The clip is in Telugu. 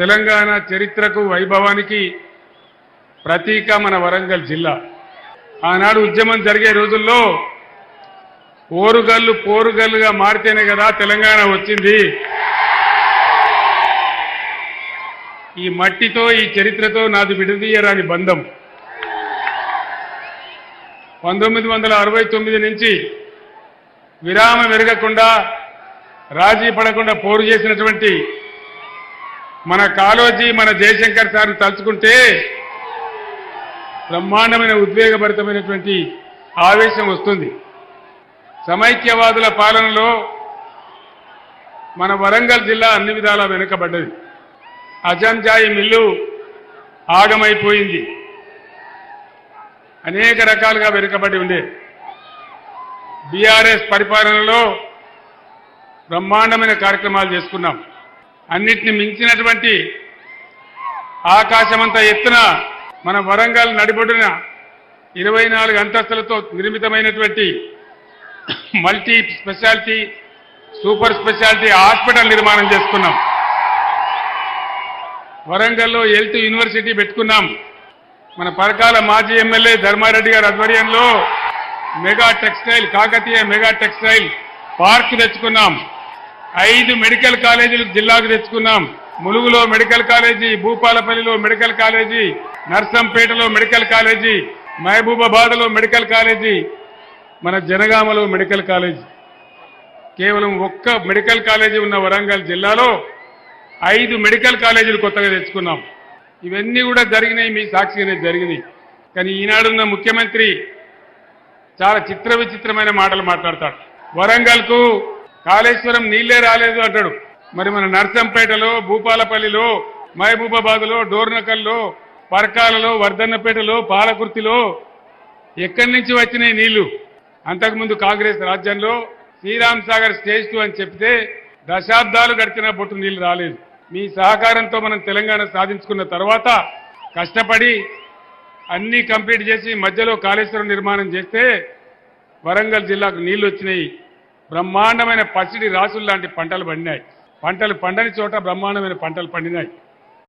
తెలంగాణ చరిత్రకు వైభవానికి ప్రతీక మన వరంగల్ జిల్లా. ఆనాడు ఉద్యమం జరిగే రోజుల్లో ఓరుగల్లు పోరుగల్లుగా మారితేనే కదా తెలంగాణ వచ్చింది. ఈ మట్టితో ఈ చరిత్రతో నాది విడదీయరాని బంధం. పంతొమ్మిది వందల అరవై తొమ్మిది నుంచి విరామం ఎరగకుండా రాజీ పడకుండా పోరు చేసినటువంటి మన కాలోజీ మన జయశంకర్ సార్ను తలుచుకుంటే బ్రహ్మాండమైన ఉద్వేగభరితమైనటువంటి ఆవేశం వస్తుంది. సమైక్యవాదుల పాలనలో మన వరంగల్ జిల్లా అన్ని విధాలా వెనుకబడ్డది. అజంజాయి మిల్లు ఆగమైపోయింది. అనేక రకాలుగా వెనుకబడి ఉండే బీఆర్ఎస్ పరిపాలనలో బ్రహ్మాండమైన కార్యక్రమాలు చేసుకున్నాం. అన్నిటిని మించినటువంటి ఆకాశమంత ఎత్తున మన వరంగల్ నడిబొడిన ఇరవై నాలుగు అంతస్తులతో నిర్మితమైనటువంటి multi speciality super speciality hospital నిర్మాణం చేసుకున్నాం వరంగల్లో హెల్త్ యూనివర్సిటీ పెట్టుకున్నాం. మన పరకాల మాజీ ఎమ్మెల్యే ధర్మారెడ్డి గారి ఆధ్వర్యంలో mega textile Kakatiya mega textile park తెచ్చుకున్నాం. ఐదు మెడికల్ కాలేజీలు జిల్లాకు తెచ్చుకున్నాం. ములుగులో మెడికల్ కాలేజీ భూపాలపల్లిలో మెడికల్ కాలేజీ నర్సంపేటలో మెడికల్ కాలేజీ మహబూబాబాద్లో మెడికల్ కాలేజీ మన జనగామలో మెడికల్ కాలేజీ. కేవలం ఒక్క మెడికల్ కాలేజీ ఉన్న వరంగల్ జిల్లాలో ఐదు మెడికల్ కాలేజీలు కొత్తగా తెచ్చుకున్నాం. ఇవన్నీ కూడా జరిగినాయి మీ సాక్షిగానే జరిగినాయి. కానీ ఈనాడున్న ముఖ్యమంత్రి చాలా చిత్ర విచిత్రమైన మాటలు మాట్లాడతాడు. వరంగల్కు కాళేశ్వరం నీళ్ళే రాలేదు అంటాడు. మరి మన నర్సంపేటలో భూపాలపల్లిలో మహబూబాబాద్లో డోర్నకల్లో పరకాలలో వర్ధన్నపేటలో పాలకుర్తిలో ఎక్కడి నుంచి వచ్చినాయి నీళ్ళు? అంతకుముందు కాంగ్రెస్ రాజ్యంలో శ్రీరామ్ సాగర్ స్టేజ్ టూ అని చెప్తే దశాబ్దాలు గడిచిన బొట్టు నీళ్ళు రాలేదు. మీ సహకారంతో మనం తెలంగాణ సాధించుకున్న తర్వాత కష్టపడి అన్ని కంప్లీట్ చేసి మధ్యలో కాళేశ్వరం నిర్మాణం చేస్తే వరంగల్ జిల్లాకు నీళ్ళు వచ్చినాయి. బ్రహ్మాండమైన పసిడి రాసులు లాంటి పంటలు పండినాయి. పంటలు పండని చోట బ్రహ్మాండమైన పంటలు పండినాయి.